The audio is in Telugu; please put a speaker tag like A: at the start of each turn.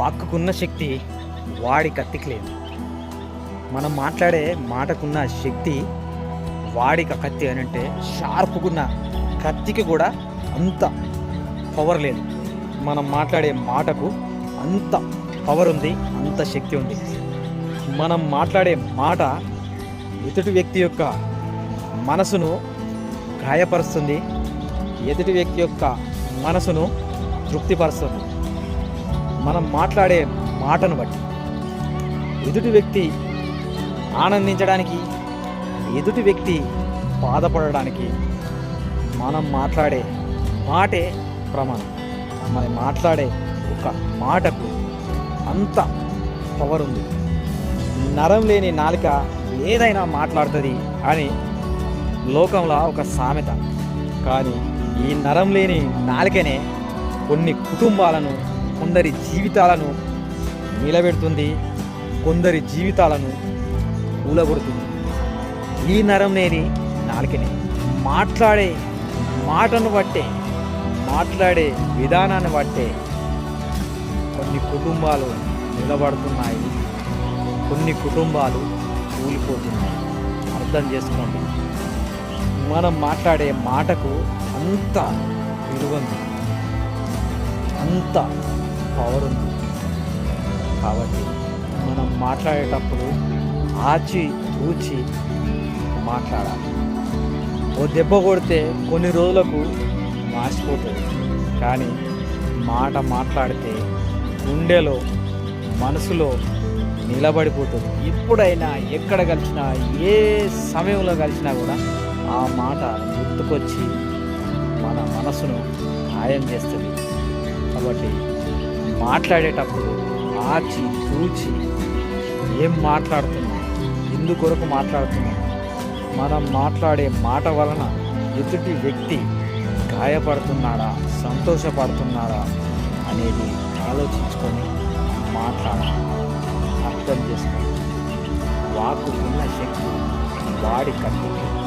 A: వాక్కుకున్న శక్తి వాడి కత్తికి లేదు. మనం మాట్లాడే మాటకున్న శక్తి వాడిక కత్తి అని అంటే షార్ప్కున్న కత్తికి కూడా అంత పవర్ లేదు. మనం మాట్లాడే మాటకు అంత పవర్ ఉంది అంత శక్తి ఉంది. మనం మాట్లాడే మాట ఎదుటి వ్యక్తి యొక్క మనసును గాయపరుస్తుంది ఎదుటి వ్యక్తి యొక్క మనసును తృప్తిపరుస్తుంది. మనం మాట్లాడే మాటను బట్టి. ఎదుటి వ్యక్తి ఆనందించడానికి ఎదుటి వ్యక్తి బాధపడడానికి మనం మాట్లాడే మాటే ప్రమాణం. మనం మాట్లాడే ఒక మాటకు అంత పవర్ ఉంది. నరం లేని నాలుక ఏదైనా మాట్లాడుతుంది అని లోకంలో ఒక సామెత. కానీ ఈ నరం లేని నాలుకనే కొన్ని కుటుంబాలను కొందరి జీవితాలను నిలబెడుతుంది కొందరి జీవితాలను కూలగొడుతుంది ఈ నరం లేని నాలుకనే. మాట్లాడే మాటను బట్టే మాట్లాడే విధానాన్ని బట్టే కొన్ని కుటుంబాలు నిలబడుతున్నాయి. కొన్ని కుటుంబాలు కూలిపోతున్నాయి అర్థం చేసుకోండి. మనం మాట్లాడే మాటకు అంత విలువ అంత పవర్ ఉంది. కాబట్టి మనం మాట్లాడేటప్పుడు ఆచి తూచి మాట్లాడాలి. ఓ దెబ్బ కొడితే కొన్ని రోజులకు మాసిపోతుంది కానీ మాట మాట్లాడితే గుండెలో మనసులో నిలబడిపోతుంది. ఎప్పుడైనా ఎక్కడ కలిసినా ఏ సమయంలో కలిసినా కూడా ఆ మాట గుర్తుకొచ్చి మన మనసును ఖాయం చేస్తుంది. కాబట్టి మాట్లాడేటప్పుడు ఆచి చూచి ఏం మాట్లాడుతున్నాం ఎందుకొరకు మాట్లాడుతున్నాం మనం మాట్లాడే మాట వలన ఎదుటి వ్యక్తి గాయపడుతున్నాడా సంతోషపడుతున్నాడా అనేది ఆలోచించుకొని మాట్లాడాలి. అర్థం చేసుకోండి ఉన్న శక్తి వాడి కత్తికి